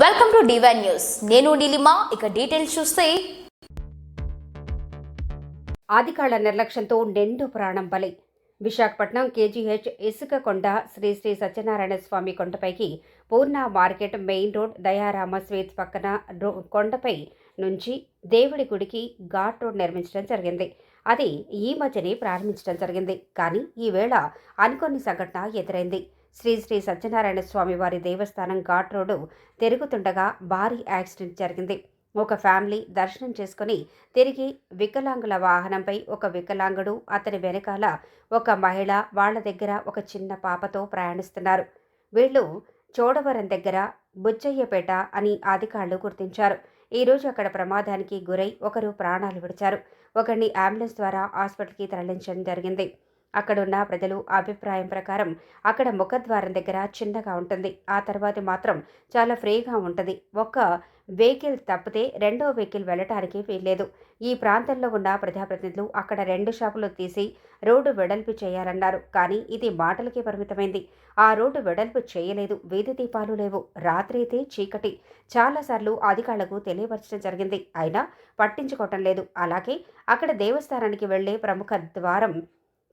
Welcome to divine news నేను నీలిమా ఇక details చూస్తే. ఆదికాళ్ళ నిర్లక్ష్యంతో నిండు ప్రాణం బలి. విశాఖపట్నం కేజీహెచ్ ఇసుక కొండ శ్రీ శ్రీ సత్యనారాయణ స్వామి కొండపైకి Purna market main road Dayarama sweets పక్కన కొండపై నుంచి దేవుడి గుడికి ఘాట్ రోడ్ నిర్మించడం జరిగింది. అది ఈ మధ్యనే ప్రారంభించడం జరిగింది. కానీ ఈవేళ అనుకోని సంఘటన ఎదురైంది. శ్రీ శ్రీ సత్యనారాయణ స్వామి వారి దేవస్థానం ఘాట్ రోడ్డు తిరుగుతుండగా భారీ యాక్సిడెంట్ జరిగింది. ఒక ఫ్యామిలీ దర్శనం చేసుకుని తిరిగి వికలాంగుల వాహనంపై ఒక వికలాంగుడు అతని వెనకాల ఒక మహిళ వాళ్ళ దగ్గర ఒక చిన్న పాపతో ప్రయాణిస్తున్నారు. వీళ్ళు చోడవరం దగ్గర బుచ్చయ్యపేట అని అధికారులు గుర్తించారు. ఈరోజు అక్కడ ప్రమాదానికి గురై ఒకరు ప్రాణాలు విడిచారు. ఒకరిని అంబులెన్స్ ద్వారా హాస్పిటల్కి తరలించడం జరిగింది. అక్కడున్న ప్రజలు అభిప్రాయం ప్రకారం అక్కడ ముఖద్వారం దగ్గర చిన్నగా ఉంటుంది. ఆ తర్వాత మాత్రం చాలా ఫ్రీగా ఉంటుంది. ఒక్క వెహికల్ తప్పితే రెండో వెహికల్ వెళ్ళటానికి వీల్లేదు. ఈ ప్రాంతంలో ఉన్న ప్రజాప్రతినిధులు అక్కడ రెండు షాపులు తీసి రోడ్డు వెడల్పు చేయాలన్నారు. కానీ ఇది మాటలకే పరిమితమైంది. ఆ రోడ్డు వెడల్పు చేయలేదు. వీధి దీపాలు లేవు. రాత్రి అయితే చీకటి. చాలాసార్లు అధికారులకు తెలియపరచడం జరిగింది. అయినా పట్టించుకోవటం లేదు. అలాగే అక్కడ దేవస్థానానికి వెళ్ళే ప్రముఖ ద్వారం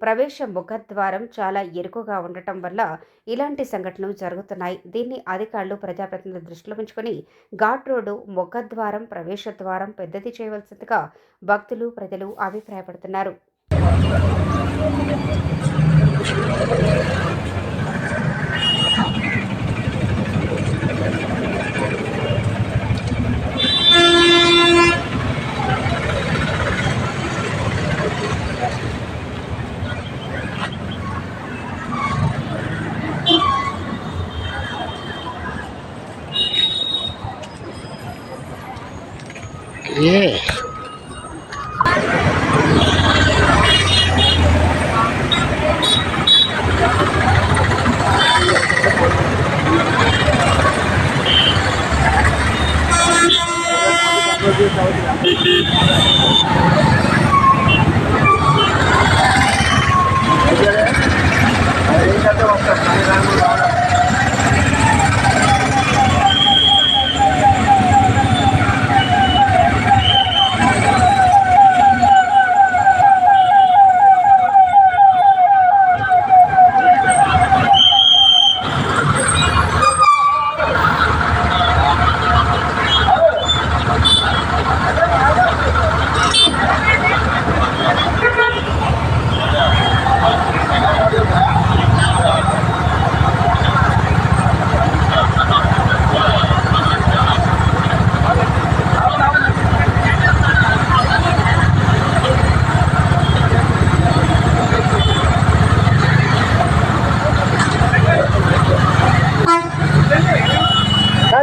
ప్రవేశ ముఖద్వారం చాలా ఎరుకుగా ఉండటం వల్ల ఇలాంటి సంఘటనలు జరుగుతున్నాయి. దీన్ని అధికారులు ప్రజాప్రతినిధులు దృష్టిలో ఉంచుకొని ఘాట్ రోడ్డు ముఖద్వారం ప్రవేశ ద్వారం పెద్దది చేయవలసిందిగా భక్తులు ప్రజలు అభిప్రాయపడుతున్నారు. Yeah.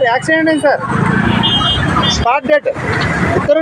యాక్సిడెంట్ అయింది సార్ స్పాట్ డెట్ ఇద్దరు